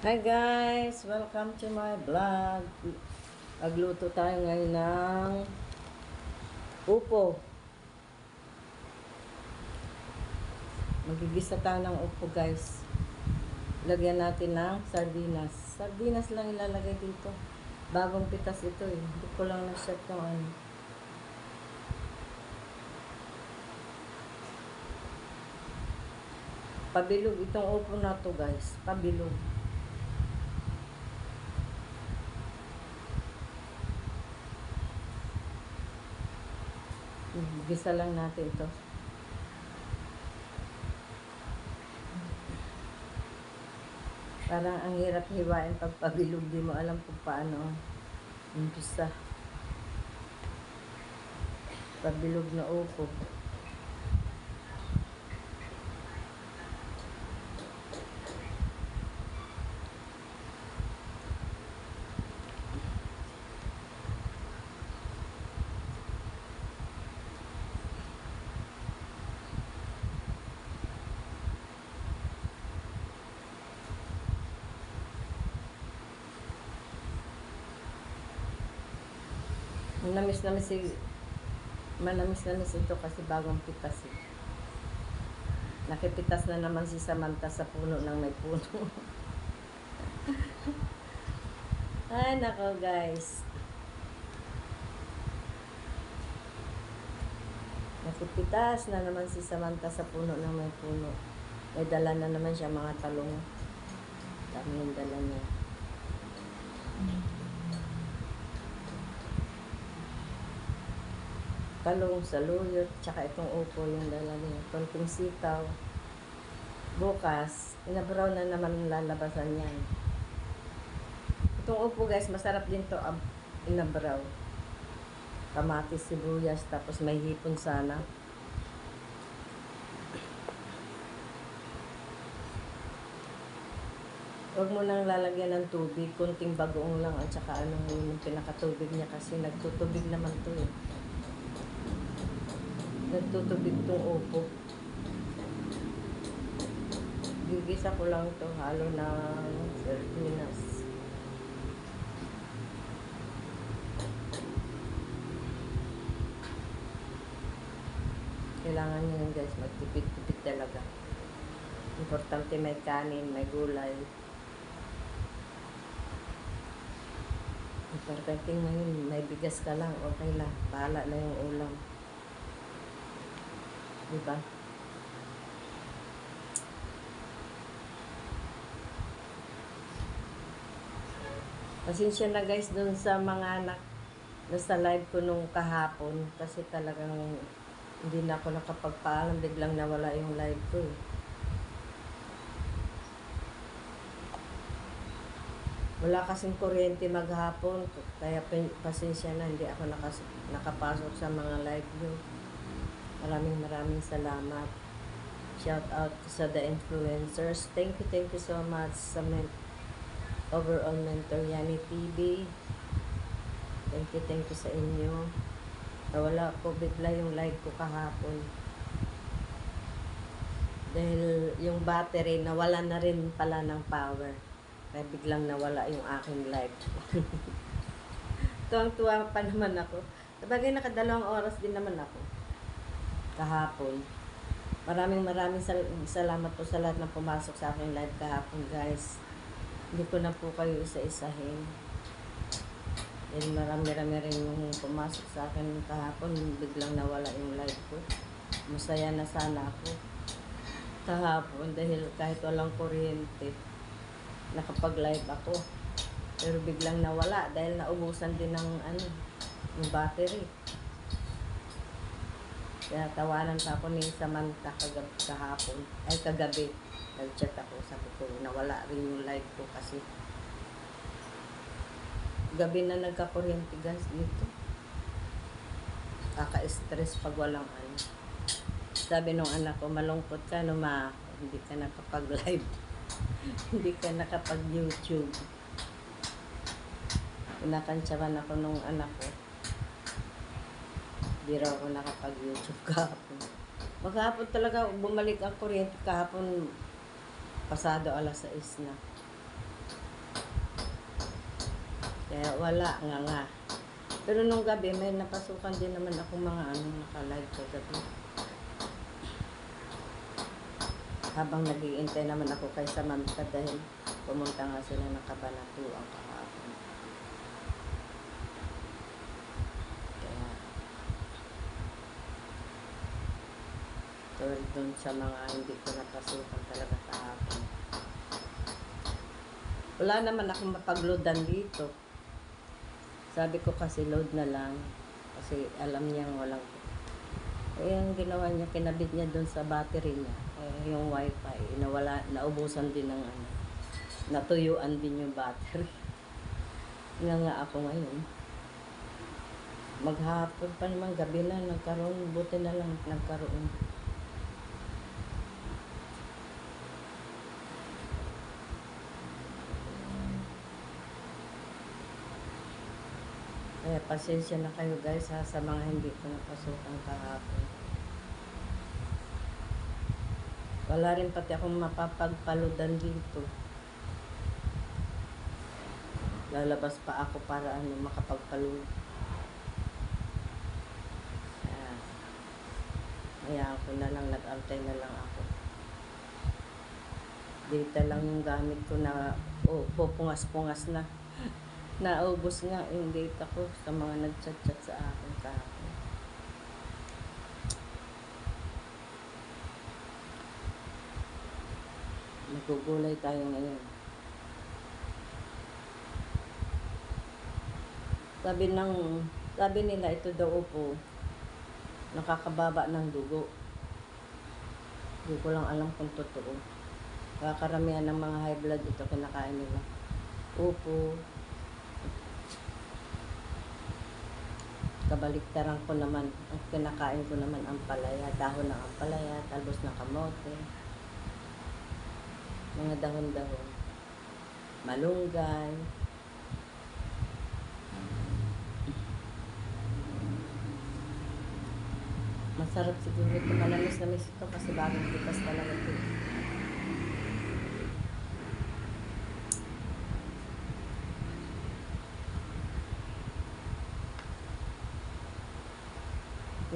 Hi guys! Welcome to my vlog. Agluto tayo ngayon ng upo. Magigisa tayo ng upo guys. Lagyan natin ng sardinas. Sardinas lang ilalagay dito. Bagong pitas ito eh. Hindi ko lang na-set yung ano. Pabilog itong upo na to guys. Pabilog. Gisa lang natin ito. Parang ang hirap hiwain pag pabilog. Di mo alam kung paano. Umpisa. Pabilog na upo. Manamis namis si Manamis namis ito kasi bagong pitas eh. Nakipitas na naman si Samantha sa puno ng may puno. Ay, nako guys. Nakipitas na naman si Samantha sa puno ng may puno. May dala na naman siya mga talong. Dami yung dala niya. Talong, saluyot, tsaka itong upo yung dala niya. Konting sitaw. Bukas, inabraw na naman lalabasan yan. Itong upo guys, masarap din to ab inabraw. Kamatis, sibuyas, tapos may hipon sana. Huwag mo nang lalagyan ng tubig, kunting bagoong lang at saka ano yung pinakatubig niya kasi nagtutubig naman to eh nagtutubig tong upo. Gigisa ko lang to halo ng sardinas. Kailangan nyo yun guys, magtipid-tipid talaga. Importante may kanin, may gulay. Importante ngayon, may bigas ka lang, okay lang. Bahala na yung ulam. Diba? Pasensya na guys dun sa mga anak na sa live ko nung kahapon kasi talagang hindi na ako nakapagpaalam biglang nawala yung live ko eh. Wala kasing kuryente maghapon kaya pasensya na hindi ako nakas- nakapasok sa mga live nyo. Maraming maraming salamat. Shout out sa the influencers. Thank you, thank you so much sa men overall mentor Yani TV. Thank you, thank you sa inyo. Nawala po bigla yung live ko kahapon. Dahil yung battery nawala na rin pala ng power. Kaya biglang nawala yung aking live. Tuwang-tuwa pa naman ako. Sabagay nakadalawang oras din naman ako kahapon. Maraming maraming sal- salamat po sa lahat na pumasok sa aking live kahapon, guys. Hindi ko na po kayo isa-isahin. Then marami-rami rin yung pumasok sa akin kahapon, biglang nawala yung live ko. Masaya na sana ako kahapon dahil kahit walang kuryente, nakapag-live ako. Pero biglang nawala dahil naubusan din ng ano, yung battery. Tawanan pa ako ni Samantha kagab kahapon, ay kagabi. Nag-chat ako, sabi ko, nawala rin yung live ko kasi gabi na nagka-kuryente guys dito. Kaka-stress pag walang ano. Sabi nung anak ko, malungkot ka no ma, hindi ka nakapag-live. hindi ka nakapag-YouTube. Pinakantsawan ako nung anak ko. Hindi ako nakapag-YouTube kahapon. Maghapon talaga, bumalik ang kuryente kahapon pasado alas 6 na. Kaya wala nga nga. Pero nung gabi, may napasukan din naman ako mga ano, naka-live ko gabi. Habang nag-iintay naman ako kay Samantha dahil pumunta nga sila ng kabanatuan kahapon. Kaya, sorry dun sa mga hindi ko napasukan talaga kahapon. Wala naman akong mapagloadan dito. Sabi ko kasi load na lang. Kasi alam niyang walang... Eh, ang ginawa niya, kinabit niya doon sa battery niya. Eh, yung wifi, nawala, naubusan din ng ano. Natuyuan din yung battery. Nga nga ako ngayon. Maghapon pa naman, gabi na, nagkaroon. Buti na lang nagkaroon. Kaya pasensya na kayo guys ha, sa mga hindi ko napasukan kahapon. Wala rin pati akong mapapagpaludan dito. Lalabas pa ako para ano, makapagpalud. Kaya, hayaan ko na lang, nag-antay na lang ako. Data lang yung gamit ko na, oh, pupungas-pungas na. Naubos nga yung data ko sa mga nag-chat-chat sa akin kahapon. Nagugulay tayo ngayon. Sabi ng, sabi nila ito daw po, nakakababa ng dugo. Hindi ko lang alam kung totoo. Kaya karamihan ng mga high blood ito kinakain nila. Upo, kabaliktaran ko naman, ang kinakain ko naman ang palaya, dahon ng ampalaya, talbos ng kamote, mga dahon-dahon, malunggay, masarap siguro ito, malamis na miss ito kasi bagong pitas talaga ito.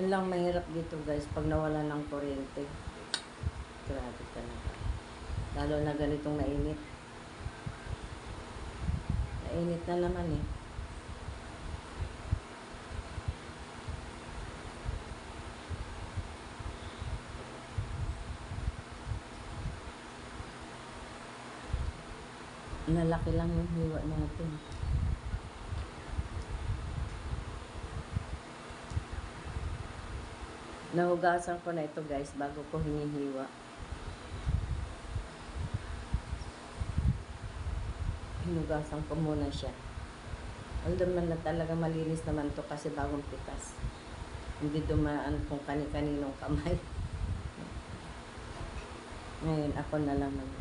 Yun lang mahirap dito guys pag nawala ng kuryente. Grabe talaga. Lalo na ganitong nainit. Nainit na naman eh. Nalaki lang yung hiwa natin. Nahugasan ko na ito guys bago ko hinihiwa. Hinugasan ko muna siya. Although man na talaga malinis naman to kasi bagong pitas. Hindi dumaan kung kani-kaninong kamay. Ngayon ako na lang naman.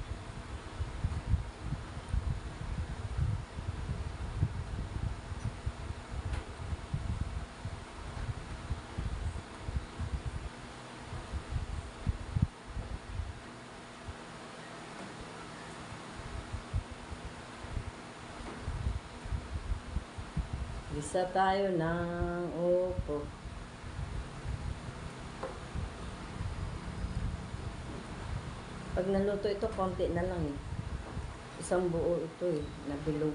Isa tayo ng upo. Pag naluto ito, konti na lang eh. Isang buo ito eh, nabilog.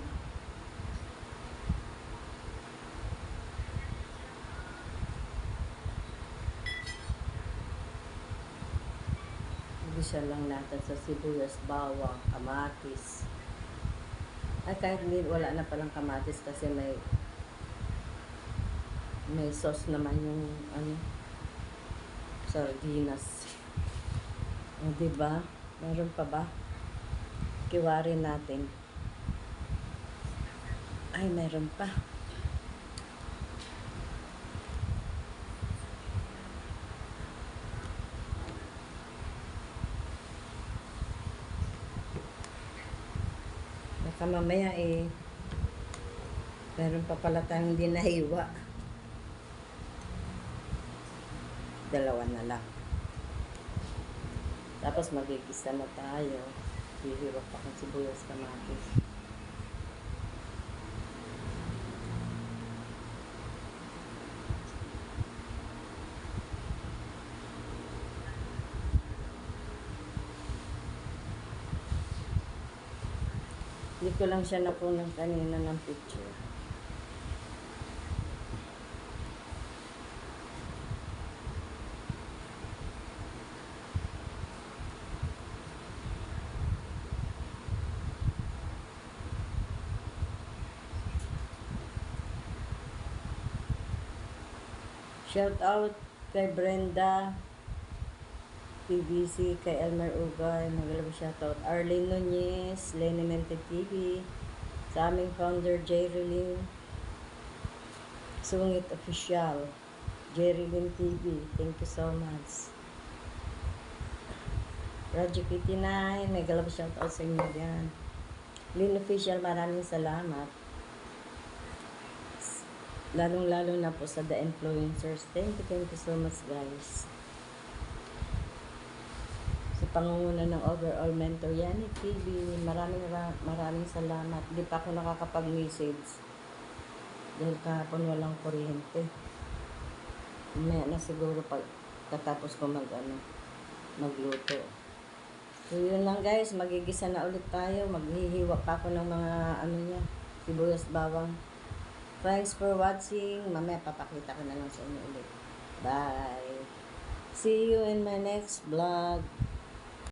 Igisa lang natin sa sibuyas, bawang, kamatis. Ay, kahit hindi, wala na palang kamatis kasi may may sauce naman yung ano sardinas. O, diba? Meron pa ba? Kiwari natin. Ay, meron pa. Baka mamaya eh, meron pa pala tayong hindi nahiwa. dalawa na lang. Tapos magigisa na tayo. Hihirap pa kung sibuyas kamatis. Hindi ko lang siya napunan kanina ng picture. Shout out kay Brenda PBC, kay Elmer Ugay, magalang shout out Arlene Nunez, Lenny Mente TV, sa aming founder Jerry Lynn, Sungit Official, Jerry Lynn TV, thank you so much. Radyo Kitty 9, may galab shout out sa inyo dyan. Lynn Official, maraming salamat. Lalong-lalo na po sa The Influencers. Thank you, thank you so much guys. Sa pangunguna ng overall mentor Yanni TV, maraming ra- maraming salamat. Hindi pa ako nakakapag-message. Dahil kahapon walang kuryente. Mamaya na siguro pag katapos ko mag ano, magluto. So yun lang guys, magigisa na ulit tayo. Maghihiwa pa ako ng mga ano niya, sibuyas bawang. Thanks for watching. Mamaya papakita ko na lang sa inyo ulit. Bye. See you in my next vlog.